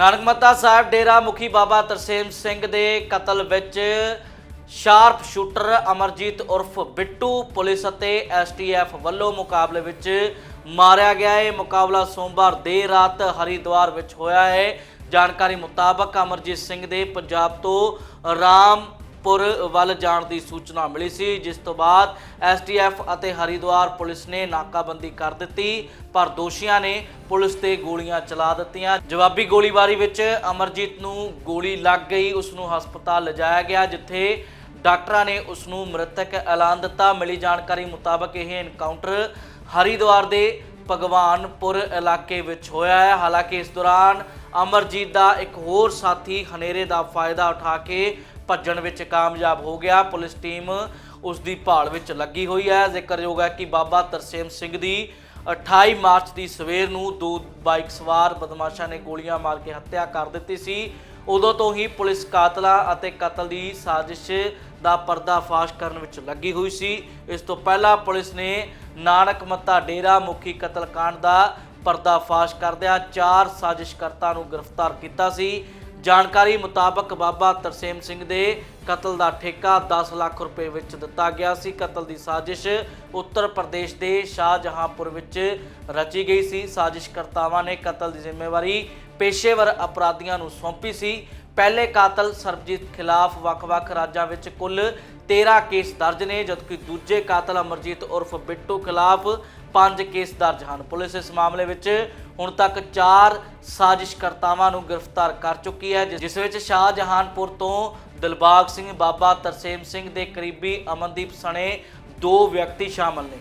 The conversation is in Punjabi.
ਨਾਨਕ ਨਾਨਕਮੱਤਾ ਸਾਹਿਬ ਡੇਰਾ ਮੁਖੀ ਬਾਬਾ ਤਰਸੇਮ ਸਿੰਘ ਦੇ ਕਤਲ ਵਿੱਚ ਸ਼ਾਰਪ ਸ਼ੂਟਰ ਅਮਰਜੀਤ ਉਰਫ ਬਿੱਟੂ ਪੁਲਿਸ ਅਤੇ ਐਸਟੀਐਫ ਵੱਲੋਂ ਮੁਕਾਬਲੇ ਵਿੱਚ ਮਾਰਿਆ ਗਿਆ ਹੈ। ਮੁਕਾਬਲਾ ਸੋਮਵਾਰ ਦੇਰ ਰਾਤ ਹਰਿਦੁਆਰ ਵਿੱਚ ਹੋਇਆ ਹੈ। ਜਾਣਕਾਰੀ ਮੁਤਾਬਕ ਅਮਰਜੀਤ ਸਿੰਘ ਦੇ ਪੰਜਾਬ ਤੋਂ ਰਾਮ ਪੁਰ ਵੱਲ ਜਾਣ ਦੀ ਸੂਚਨਾ ਮਿਲੀ ਸੀ, ਜਿਸ ਤੋਂ ਬਾਅਦ ਐਸਟੀਐਫ ਅਤੇ ਹਰਿਦੁਆਰ ਪੁਲਿਸ ਨੇ ਨਾਕਾਬੰਦੀ ਕਰ ਦਿੱਤੀ, ਪਰ ਦੋਸ਼ੀਆਂ ਨੇ ਪੁਲਿਸ ਤੇ ਗੋਲੀਆਂ ਚਲਾ ਦਿੱਤੀਆਂ। ਜਵਾਬੀ ਗੋਲੀਬਾਰੀ ਵਿੱਚ ਅਮਰਜੀਤ ਨੂੰ ਗੋਲੀ ਲੱਗ ਗਈ ਉਸ ਨੂੰ ਹਸਪਤਾਲ ਲਿਜਾਇਆ ਗਿਆ, ਜਿੱਥੇ ਡਾਕਟਰਾਂ ਨੇ ਉਸ ਨੂੰ ਮ੍ਰਿਤਕ ਐਲਾਨ ਦਿੱਤਾ। ਮਿਲੀ ਜਾਣਕਾਰੀ ਮੁਤਾਬਕ ਇਹ ਐਨਕਾਊਂਟਰ ਹਰਿਦੁਆਰ ਦੇ ਭਗਵਾਨਪੁਰ ਇਲਾਕੇ ਵਿੱਚ ਹੋਇਆ ਹੈ। ਹਾਲਾਂਕਿ ਇਸ ਦੌਰਾਨ ਅਮਰਜੀਤ ਦਾ ਇੱਕ ਹੋਰ ਸਾਥੀ ਹਨੇਰੇ ਦਾ ਫਾਇਦਾ ਉਠਾ ਕੇ ਭੱਜਣ ਵਿੱਚ ਕਾਮਯਾਬ ਹੋ ਗਿਆ। ਪੁਲਿਸ ਟੀਮ ਉਸ ਦੀ ਭਾਲ ਵਿੱਚ ਲੱਗੀ ਹੋਈ ਹੈ। ਜ਼ਿਕਰਯੋਗ ਹੈ ਕਿ ਬਾਬਾ ਤਰਸੇਮ ਸਿੰਘ ਦੀ 28 ਮਾਰਚ ਦੀ ਸਵੇਰ ਨੂੰ ਦੋ ਬਾਈਕ ਸਵਾਰ ਬਦਮਾਸ਼ਾਂ ਨੇ ਗੋਲੀਆਂ ਮਾਰ ਕੇ ਹੱਤਿਆ ਕਰ ਦਿੱਤੀ ਸੀ। ਉਦੋਂ ਤੋਂ ਹੀ ਪੁਲਿਸ ਕਾਤਲਾਂ ਅਤੇ ਕਤਲ ਦੀ ਸਾਜ਼ਿਸ਼ ਦਾ ਪਰਦਾਫਾਸ਼ ਕਰਨ ਵਿੱਚ ਲੱਗੀ ਹੋਈ ਸੀ। ਇਸ ਤੋਂ ਪਹਿਲਾਂ ਪੁਲਿਸ ਨੇ ਨਾਨਕ ਮੱਤਾ ਡੇਰਾ ਮੁਖੀ ਕਤਲकांड ਦਾ ਪਰਦਾਫਾਸ਼ ਕਰਦਿਆਂ ਚਾਰ ਸਾਜ਼ਿਸ਼ਕਰਤਾ ਨੂੰ ਗ੍ਰਿਫਤਾਰ ਕੀਤਾ ਸੀ। ਜਾਣਕਾਰੀ ਮੁਤਾਬਕ ਬਾਬਾ ਤਰਸੇਮ ਸਿੰਘ ਦੇ ਕਤਲ ਦਾ ਠੇਕਾ 10 ਲੱਖ ਰੁਪਏ ਵਿੱਚ ਦਿੱਤਾ ਗਿਆ ਸੀ। ਕਤਲ ਦੀ ਸਾਜ਼ਿਸ਼ ਉੱਤਰ ਪ੍ਰਦੇਸ਼ ਦੇ ਸ਼ਾਹਜਹਾਂਪੁਰ ਵਿੱਚ ਰਚੀ ਗਈ ਸੀ। ਸਾਜ਼ਿਸ਼ਕਰਤਾਵਾਂ ਨੇ ਕਤਲ ਦੀ ਜ਼ਿੰਮੇਵਾਰੀ ਪੇਸ਼ੇਵਰ ਅਪਰਾਧੀਆਂ ਨੂੰ ਸੌਂਪੀ ਸੀ। ਪਹਿਲੇ ਕਾਤਲ ਸਰਬਜੀਤ ਖਿਲਾਫ ਵੱਖ-ਵੱਖ ਰਾਜਾਂ ਵਿੱਚ ਕੁੱਲ 13 ਕੇਸ ਦਰਜ ਨੇ, ਜਦਕਿ ਦੂਜੇ ਕਾਤਲ ਅਮਰਜੀਤ ਉਰਫ ਬਿੱਟੂ ਖਿਲਾਫ 5 ਕੇਸ ਦਰਜ ਹਨ। ਪੁਲਿਸ ਇਸ ਮਾਮਲੇ ਵਿੱਚ ਹੁਣ ਤੱਕ 4 ਸਾਜ਼ਿਸ਼ਕਰਤਾਵਾਂ ਨੂੰ ਗ੍ਰਿਫਤਾਰ ਕਰ ਚੁੱਕੀ ਹੈ ਜਿਸ ਵਿੱਚ ਸ਼ਾਹਜਹਾਨਪੁਰ ਤੋਂ ਦਿਲਬਾਗ ਸਿੰਘ, ਬਾਬਾ ਤਰਸੇਮ ਸਿੰਘ ਦੇ ਕਰੀਬੀ ਅਮਨਦੀਪ ਸਣੇ ਦੋ ਵਿਅਕਤੀ ਸ਼ਾਮਲ ਨੇ।